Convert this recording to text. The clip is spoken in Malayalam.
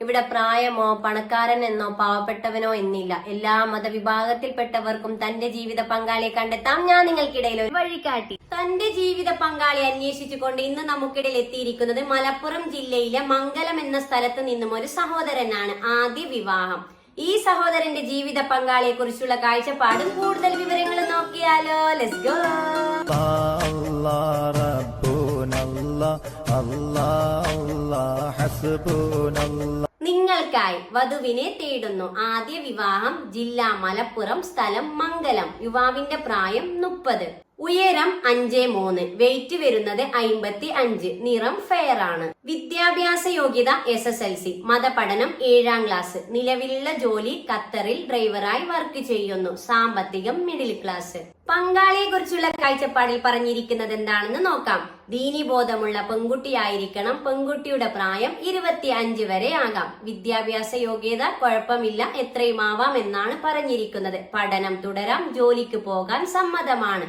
ഇവിടെ പ്രായമോ പണക്കാരൻ എന്നോ പാവപ്പെട്ടവനോ എന്നില്ല. എല്ലാ മതവിഭാഗത്തിൽപ്പെട്ടവർക്കും തന്റെ ജീവിത പങ്കാളിയെ കണ്ടെത്താം. ഞാൻ നിങ്ങൾക്കിടയിൽ ഒരു വഴികാട്ടി. തന്റെ ജീവിത പങ്കാളി അന്വേഷിച്ചുകൊണ്ട് ഇന്ന് നമുക്കിടയിൽ എത്തിയിരിക്കുന്നത് മലപ്പുറം ജില്ലയിലെ മംഗലം എന്ന സ്ഥലത്ത് നിന്നും ഒരു സഹോദരനാണ് ആദ്യ വിവാഹം. ഈ സഹോദരന്റെ ജീവിത പങ്കാളിയെ കുറിച്ചുള്ള കാഴ്ചപ്പാടും കൂടുതൽ വിവരങ്ങൾ നോക്കിയാലോ. ലെസ് ഗോ അല്ലാ അല്ലാ മകൾക്കായി വധുവിനെ തേടുന്നു. ആദ്യ വിവാഹം ജില്ല മലപ്പുറം സ്ഥലം മംഗലം. യുവാവിന്റെ പ്രായം മുപ്പത്. ഉയരം അഞ്ച് മൂന്ന് വെയിറ്റ് വരുന്നത് അയിമ്പത്തി അഞ്ച് നിറം ഫെയർ ആണ്. വിദ്യാഭ്യാസ യോഗ്യത എസ് എസ് എൽ സി മതപഠനം ഏഴാം ക്ലാസ് നിലവിലുള്ള ജോലി ഖത്തറിൽ ഡ്രൈവറായി വർക്ക് ചെയ്യുന്നു സാമ്പത്തികം മിഡിൽ ക്ലാസ് പങ്കാളിയെ കുറിച്ചുള്ള കാഴ്ചപ്പാടിൽ പറഞ്ഞിരിക്കുന്നത് എന്താണെന്ന് നോക്കാം. ദീനി ബോധമുള്ള പെൺകുട്ടിയായിരിക്കണം പെൺകുട്ടിയുടെ പ്രായം ഇരുപത്തി അഞ്ച് വരെ ആകാം. വിദ്യാഭ്യാസ യോഗ്യത കുഴപ്പമില്ല എത്രയും ആവാം എന്നാണ് പറഞ്ഞിരിക്കുന്നത്. പഠനം തുടരാം ജോലിക്ക് പോകാൻ സമ്മതമാണ്.